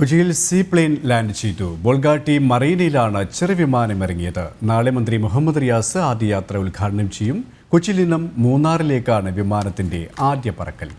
കൊച്ചിയിൽ see plain land ചെയ്തു. ബോൾഗാട്ടി മറീനയിലാണ് ചെറുവിമാനം ഇറങ്ങിയത്. നാളെ മന്ത്രി മുഹമ്മദ് റിയാസ് ആദ്യ യാത്ര ഉദ്ഘാടനം ചെയ്യും. കൊച്ചിയിൽ നിന്നും മൂന്നാറിലേക്കാണ് വിമാനത്തിന്റെ ആദ്യ പറക്കൽ.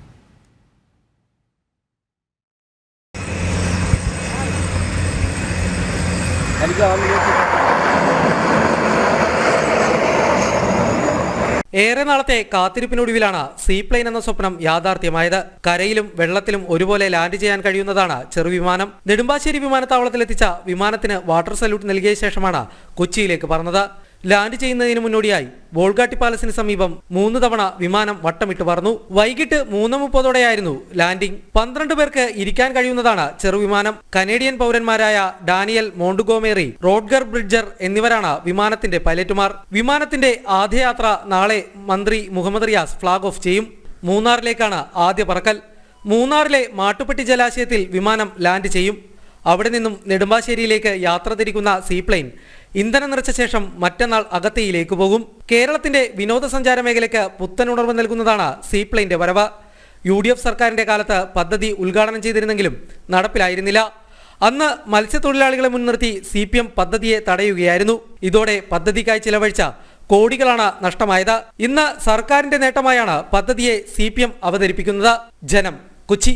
ഏറെ നാളത്തെ കാത്തിരിപ്പിനൊടുവിലാണ് സീപ്ലെയിൻ എന്ന സ്വപ്നം യാഥാർത്ഥ്യമായത്. കരയിലും വെള്ളത്തിലും ഒരുപോലെ ലാൻഡ് ചെയ്യാൻ കഴിയുന്നതാണ് ചെറുവിമാനം നെടുമ്പാശ്ശേരി വിമാനത്താവളത്തിലെത്തിച്ച വിമാനത്തിന് വാട്ടർ സല്യൂട്ട് നൽകിയ ശേഷമാണ് കൊച്ചിയിലേക്ക് പറന്നത്. ലാൻഡ് ചെയ്യുന്നതിന് മുന്നോടിയായി ബോൾഗാട്ടി പാലസിന് സമീപം മൂന്ന് തവണ വിമാനം വട്ടമിട്ട് പറന്നു. വൈകിട്ട് മൂന്ന് മുപ്പതോടെയായിരുന്നു ലാൻഡിംഗ്. പന്ത്രണ്ട് പേർക്ക് ഇരിക്കാൻ കഴിയുന്നതാണ് ചെറുവിമാനം. കനേഡിയൻ പൗരന്മാരായ ഡാനിയൽ മോണ്ടുഗോമേറി റോഡ്ഗർ ബ്രിഡ്ജർ എന്നിവരാണ് വിമാനത്തിന്റെ പൈലറ്റുമാർ. വിമാനത്തിന്റെ ആദ്യയാത്ര നാളെ മന്ത്രി മുഹമ്മദ് റിയാസ് ഫ്ളാഗ് ഓഫ് ചെയ്യും. മൂന്നാറിലേക്കാണ് ആദ്യ പറക്കൽ. മൂന്നാറിലെ മാട്ടുപ്പെട്ടി ജലാശയത്തിൽ വിമാനം ലാൻഡ് ചെയ്യും. അവിടെ നിന്നും നെടുമ്പാശ്ശേരിയിലേക്ക് യാത്ര തിരിക്കുന്ന സീപ്ലെയിൻ ഇന്ധനം നിറച്ച ശേഷം മറ്റന്നാൾ അഗത്തിയിലേക്ക് പോകും. കേരളത്തിന്റെ വിനോദസഞ്ചാര മേഖലയ്ക്ക് പുത്തൻ ഉണർവ് നൽകുന്നതാണ് സീപ്ലെയിന്റെ വരവ്. യു ഡി എഫ് സർക്കാരിന്റെ കാലത്ത് പദ്ധതി ഉദ്ഘാടനം ചെയ്തിരുന്നെങ്കിലും നടപ്പിലായിരുന്നില്ല. അന്ന് മത്സ്യത്തൊഴിലാളികളെ മുൻനിർത്തി സി പി എം പദ്ധതിയെ തടയുകയായിരുന്നു. ഇതോടെ പദ്ധതിക്കായി ചിലവഴിച്ച കോടികളാണ് നഷ്ടമായത്. ഇന്ന് സർക്കാരിന്റെ നേട്ടമായാണ് പദ്ധതിയെ സി അവതരിപ്പിക്കുന്നത്. ജനം കൊച്ചി.